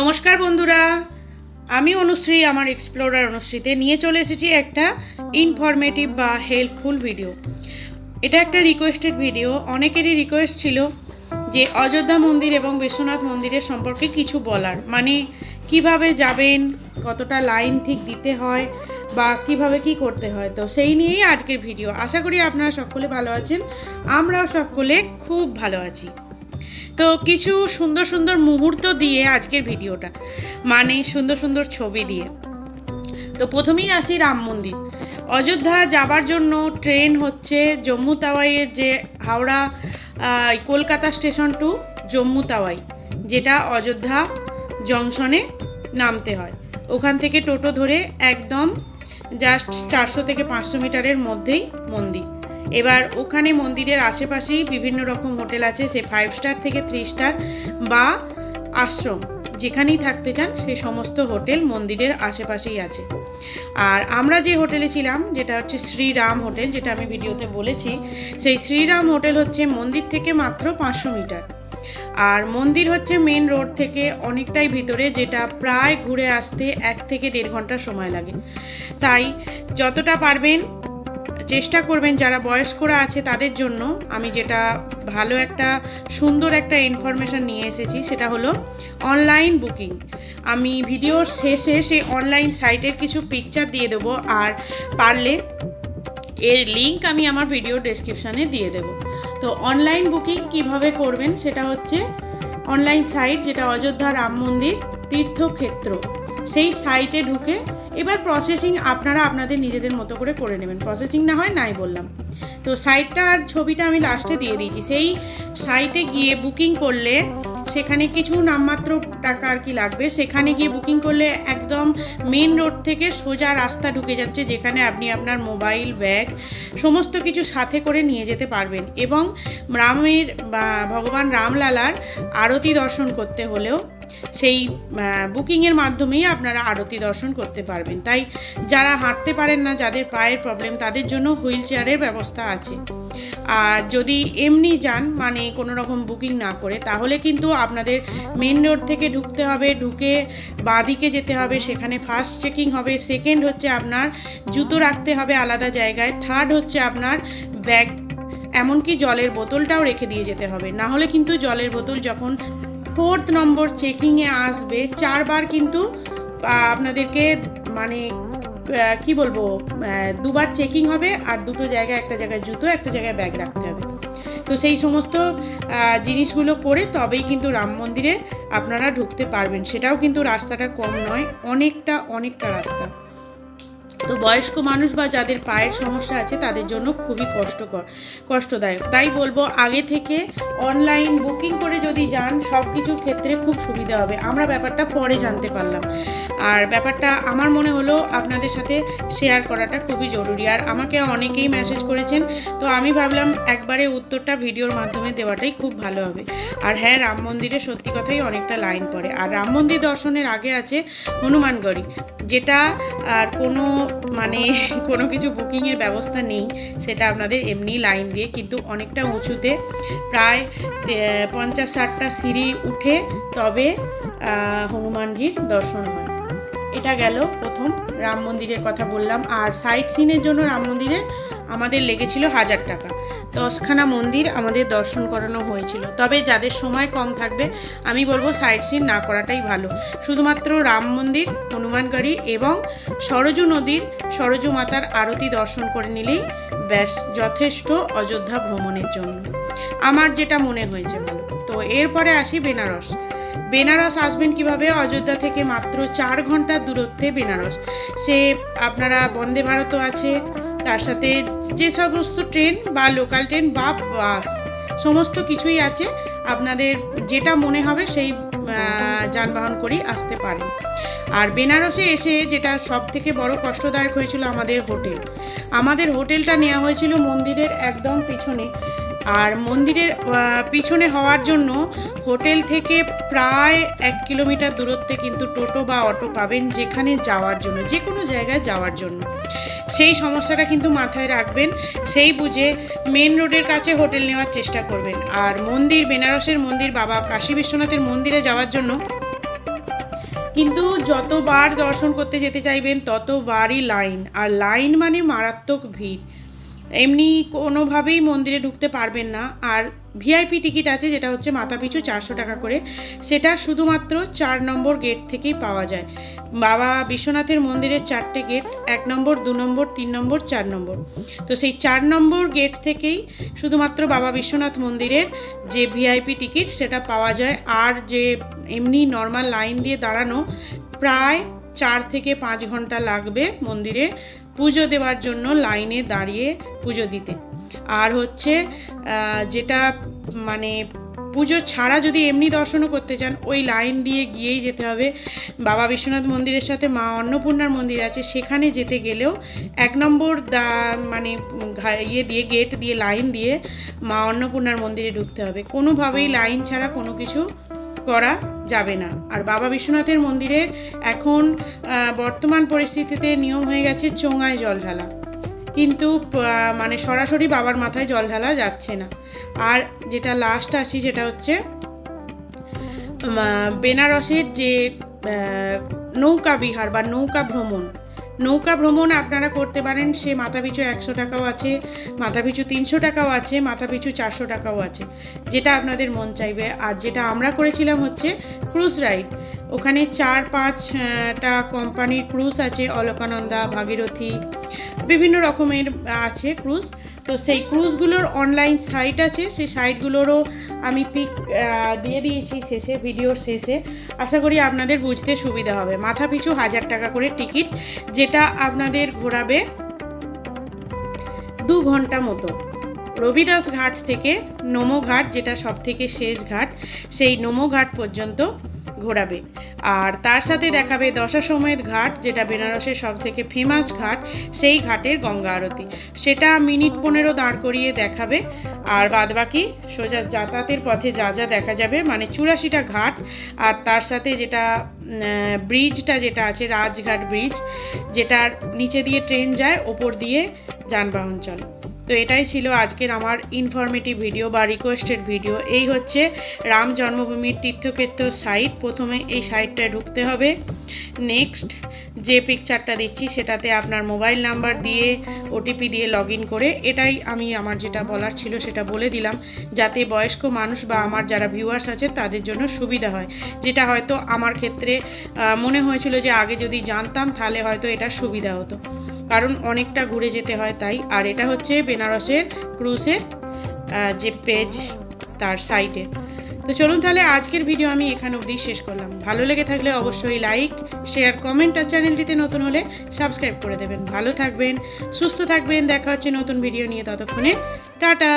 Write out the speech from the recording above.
নমস্কার বন্ধুরা। আমি অনুশ্রী, আমার এক্সপ্লোরার অনুশ্রীতে নিয়ে চলে এসেছি একটা ইনফরমেটিভ বা হেল্পফুল ভিডিও এটা একটা রিকোয়েস্টেড ভিডিও অনেকেরই রিকোয়েস্ট ছিল যে অযোধ্যা মন্দির এবং বিশ্বনাথ মন্দিরের সম্পর্কে কিছু বলার। মানে কীভাবে যাবেন, কতটা লাইন ঠিক দিতে হয় বা কীভাবে কি করতে হয়। তো সেই নিয়েই আজকের ভিডিও আশা করি আপনারা সকলে ভালো আছেন। আমরাও সকলে খুব ভালো আছি। তো কিছু সুন্দর সুন্দর মুহূর্ত দিয়ে আজকের ভিডিওটা। মানে সুন্দর সুন্দর ছবি দিয়ে। তো প্রথমেই আসি রাম মন্দির। অযোধ্যা যাবার জন্য ট্রেন হচ্ছে জম্মু তাওয়াইয়ের যে হাওড়া কলকাতা স্টেশন টু জম্মু তাওয়াই, যেটা অযোধ্যা জংশনে নামতে হয়। ওখান থেকে টোটো ধরে একদম জাস্ট চারশো থেকে পাঁচশো মিটারের মধ্যেই মন্দির। এবার ওখানে মন্দিরের আশেপাশেই বিভিন্ন রকম হোটেল আছে, সে ফাইভ স্টার থেকে থ্রি স্টার বা আশ্রম যেখানেই থাকতে চান সেই সমস্ত হোটেল মন্দিরের আশেপাশেই আছে। আর আমরা যে হোটেলে ছিলাম, যেটা হচ্ছে শ্রীরাম হোটেল, যেটা আমি ভিডিওতে বলেছি, সেই শ্রীরাম হোটেল হচ্ছে মন্দির থেকে মাত্র পাঁচশো মিটার। আর মন্দির হচ্ছে মেন রোড থেকে অনেকটাই ভিতরে, যেটা প্রায় ঘুরে আসতে এক থেকে দেড় ঘণ্টা সময় লাগে। তাই যতটা পারবেন চেষ্টা করবেন যারা বয়স্করা আছে তাদের জন্য। আমি যেটা ভালো একটা, সুন্দর একটা ইনফরমেশান নিয়ে এসেছি, সেটা হলো অনলাইন বুকিং আমি ভিডিওর শেষে সেই অনলাইন সাইটের কিছু পিকচার দিয়ে দেবো আর পারলে এর লিংক আমি আমার ভিডিও ডেসক্রিপশানে দিয়ে দেবো। তো অনলাইন বুকিং কীভাবে করবেন সেটা হচ্ছে অনলাইন সাইট যেটা অযোধ্যা রাম মন্দির, তীর্থক্ষেত্র। সেই সাইটে ঢুকে এবার প্রসেসিং আপনারা আপনাদের নিজেদের মতো করে করে নেবেন। প্রসেসিং না হয় নাই বললাম। তো সাইটটা আর ছবিটা আমি লাস্টে দিয়ে দিয়েছি। সেই সাইটে গিয়ে বুকিং করলে সেখানে কিছু নামমাত্র টাকা আর কি লাগবে। সেখানে গিয়ে বুকিং করলে একদম মেন রোড থেকে সোজা রাস্তা ঢুকে যাচ্ছে, যেখানে আপনি আপনার মোবাইল ব্যাগ সমস্ত কিছু সাথে করে নিয়ে যেতে পারবেন। এবং রামের বা ভগবান রামলালার আরতি দর্শন করতে হলেও সেই বুকিংয়ের মাধ্যমেই আপনারা আরতি দর্শন করতে পারবেন। তাই যারা হাঁটতে পারেন না, যাদের পায়ের প্রবলেম তাদের জন্য হুইল চেয়ারের ব্যবস্থা আছে। আর যদি এমনি যান মানে কোনো রকম বুকিং না করে, তাহলে কিন্তু আপনাদের মেন রোড থেকে ঢুকতে হবে, ঢুকে বাঁদিকে যেতে হবে, সেখানে ফার্স্ট চেকিং হবে। সেকেন্ড হচ্ছে আপনার জুতো রাখতে হবে আলাদা জায়গায়। থার্ড হচ্ছে আপনার ব্যাগ এমনকি জলের বোতলটাও রেখে দিয়ে যেতে হবে। না হলে কিন্তু জলের বোতল যখন ফোর্থ নম্বর চেকিংয়ে আসবে, চারবার কিন্তু আপনাদেরকে মানে কি বলব দুবার চেকিং হবে আর দুটো জায়গায় একটা জায়গায় জুতো, একটা জায়গায় ব্যাগ রাখতে হবে। তো সেই সমস্ত জিনিসগুলো করে তবেই কিন্তু রাম মন্দিরে আপনারা ঢুকতে পারবেন। সেটাও কিন্তু রাস্তাটা কম নয়, অনেকটা অনেকটা রাস্তা। তো বয়স্ক মানুষ বা যাদের পায়ের সমস্যা আছে, তাদের জন্য খুবই কষ্টকর, কষ্টদায়ক। তাই বলব, আগে থেকে অনলাইন বুকিং করে যদি যান সব কিছুর ক্ষেত্রে খুব সুবিধা হবে। আমরা ব্যাপারটা পরে জানতে পারলাম। আর ব্যাপারটা আমার মনে হলো আপনাদের সাথে শেয়ার করাটা খুবই জরুরি। আর আমাকে অনেকেই মেসেজ করেছেন, তো আমি ভাবলাম একবারে উত্তরটা ভিডিওর মাধ্যমে দেওয়াটাই খুব ভালো হবে। আর হ্যাঁ রাম মন্দিরে সত্যি কথাই অনেকটা লাইন পড়ে। আর রাম মন্দির দর্শনের আগে আছে হনুমানগড়ি। যেটা আর কোনো মানে কোনো কিছু বুকিংয়ের ব্যবস্থা নেই, সেটা আপনাদের এমনি লাইন দিয়ে কিন্তু অনেকটা উঁচুতে প্রায় পঞ্চাশ ষাটটা সিঁড়ি উঠে তবে হনুমানজির দর্শন হয়। এটা গেল প্রথম, রাম মন্দিরের কথা বললাম। আর সাইট সিনের জন্য রাম মন্দিরে আমাদের লেগেছিল হাজার টাকা। দশখানা মন্দির আমাদের দর্শন করানো হয়েছিল। তবে যাদের সময় কম থাকবে, আমি বলব সাইট সিন না করাটাই ভালো। শুধুমাত্র রাম মন্দির হনুমানগড়ি এবং সরজু নদীর, সরজু মাতার আরতি দর্শন করে নিলেই ব্যাস, যথেষ্ট অযোধ্যা ভ্রমণের জন্য। আমার যেটা মনে হয়েছে ভালো তো এরপরে আসি বেনারস। বেনারস আসবেন কীভাবে? অযোধ্যা থেকে মাত্র চার ঘণ্টার দূরত্বে বেনারস। সে আপনারা বন্দে ভারতও আছে তার সাথে যে সমস্ত ট্রেন বা লোকাল ট্রেন বা বাস সমস্ত কিছুই আছে। আপনাদের যেটা মনে হবে সেই যানবাহন করেই আসতে পারেন। আর বেনারসে এসে যেটা সব থেকে বড় কষ্টদায়ক হয়েছিল আমাদের হোটেল। আমাদের হোটেলটা নেওয়া হয়েছিল মন্দিরের একদম পিছনে। আর মন্দিরের পিছনে হওয়ার জন্য হোটেল থেকে প্রায় এক কিলোমিটার দূরত্বে কিন্তু টোটো বা অটো পাবেন যেখানে যাওয়ার জন্য যে কোনো জায়গায় যাওয়ার জন্য। সেই সমস্যাটা কিন্তু মাথায় রাখবেন। সেই বুঝে মেন রোডের কাছে হোটেল নেওয়ার চেষ্টা করবেন। আর মন্দির, বেনারসের মন্দির বাবা, কাশী বিশ্বনাথের মন্দিরে যাওয়ার জন্য। কিন্তু যতবার দর্শন করতে যেতে চাইবেন, ততবারই লাইন আর লাইন মানে মারাত্মক ভিড়। এমনি কোনোভাবেই মন্দিরে ঢুকতে পারবেন না। আর ভিআইপি টিকিট আছে, যেটা হচ্ছে মাথাপিছু চারশো টাকা করে। সেটা শুধুমাত্র চার নম্বর গেট থেকেই পাওয়া যায়। বাবা বিশ্বনাথের মন্দিরের চারটে গেট, এক নম্বর, দু নম্বর, তিন নম্বর, চার নম্বর। তো সেই চার নম্বর গেট থেকেই শুধুমাত্র বাবা বিশ্বনাথ মন্দিরের যে ভিআইপি টিকিট, সেটা পাওয়া যায়। আর যে এমনি নর্মাল লাইন দিয়ে দাঁড়ানো, প্রায় চার থেকে পাঁচ ঘণ্টা লাগবে মন্দিরে পুজো দেওয়ার জন্য লাইনে দাঁড়িয়ে পুজো দিতে। আর হচ্ছে যেটা মানে পুজো ছাড়া যদি এমনি দর্শনও করতে চান, ওই লাইন দিয়ে গিয়েই যেতে হবে। বাবা বিশ্বনাথ মন্দিরের সাথে মা অন্নপূর্ণার মন্দির আছে, সেখানে যেতে গেলেও এক নম্বর দা মানে ইয়ে দিয়ে, গেট দিয়ে, লাইন দিয়ে মা অন্নপূর্ণার মন্দিরে ঢুকতে হবে। কোনোভাবেই লাইন ছাড়া কোনো কিছু করা যাবে না। আর বাবা বিশ্বনাথের মন্দিরের এখন বর্তমান পরিস্থিতিতে নিয়ম হয়ে গেছে চোঙায় জল ঢালা। কিন্তু মানে সরাসরি বাবার মাথায় জল ঢালা যাচ্ছে না। আর যেটা লাস্ট আসি সেটা হচ্ছে বেনারসের যে নৌকা বিহার বা নৌকা ভ্রমণ নৌকা ভ্রমণ আপনারা করতে পারেন। সে মাথাপিছু একশো টাকাও আছে মাথাপিছু তিনশো টাকাও আছে মাথাপিছু চারশো টাকাও আছে। যেটা আপনাদের মন চাইবে। আর যেটা আমরা করেছিলাম হচ্ছে ক্রুজ রাইড ওখানে চার পাঁচটা কোম্পানির ক্রুজ আছে, অলকানন্দা, ভাগীরথী, বিভিন্ন রকমের আছে ক্রুজ তো সেই ক্রুজগুলোর অনলাইন সাইট আছে, সেই সাইটগুলোরও আমি পিক দিয়ে দিয়েছি শেষে ভিডিওর শেষে। আশা করি আপনাদের বুঝতে সুবিধা হবে। মাথা পিছু হাজার টাকা করে টিকিট যেটা আপনাদের ঘোরাবে দু ঘণ্টা মতো। রবিদাস ঘাট থেকে নোমো ঘাট, যেটা সব থেকে শেষ ঘাট, সেই নোমো ঘাট পর্যন্ত ঘোরাবে। আর তার সাথে দেখাবে দশাশ্বমেধ ঘাট, যেটা বেনারসের সব থেকে ফেমাস ঘাট, সেই ঘাটের গঙ্গা আরতি। সেটা মিনিট পনেরো দাঁড় করিয়ে দেখাবে। আর বাদবাকি সোজা যাতায়াতের পথে যা যা দেখা যাবে মানে চুরাশিটা ঘাট, আর তার সাথে যেটা ব্রিজটা যেটা আছে, রাজঘাট ব্রিজ, যেটার নিচে দিয়ে ট্রেন যায়, ওপর দিয়ে যানবাহন চলে। তো এটাই ছিল আজকের আমার ইনফরমেটিভ ভিডিও বা রিকোয়েস্টেড ভিডিও এই হচ্ছে রাম জন্মভূমির তীর্থক্ষেত্র সাইট প্রথমে এই সাইটটায় ঢুকতে হবে। নেক্সট যে পিকচারটা দিচ্ছি সেটাতে আপনার মোবাইল নাম্বার দিয়ে ওটিপি দিয়ে লগ করে। এটাই আমি আমার যেটা বলার ছিল সেটা বলে দিলাম, যাতে বয়স্ক মানুষ বা আমার যারা ভিউয়ার্স আছে তাদের জন্য সুবিধা হয়। যেটা হয়তো আমার ক্ষেত্রে মনে হয়েছিল যে আগে যদি জানতাম তাহলে হয়তো এটা সুবিধা হতো। কারণ অনেকটা ঘুরে যেতে হয় তাই। আর এটা হচ্ছে বেনারসের ক্রুজের যে পেজ তার সাইডে তো চলুন তাহলে আজকের ভিডিও আমি এখানে অবধি শেষ করলাম। ভালো লেগে থাকলে অবশ্যই লাইক শেয়ার কমেন্ট আর চ্যানেলটিতে নতুন হলে সাবস্ক্রাইব করে দেবেন। ভালো থাকবেন, সুস্থ থাকবেন। দেখা হচ্ছে নতুন ভিডিও নিয়ে ততক্ষণে। টাটা!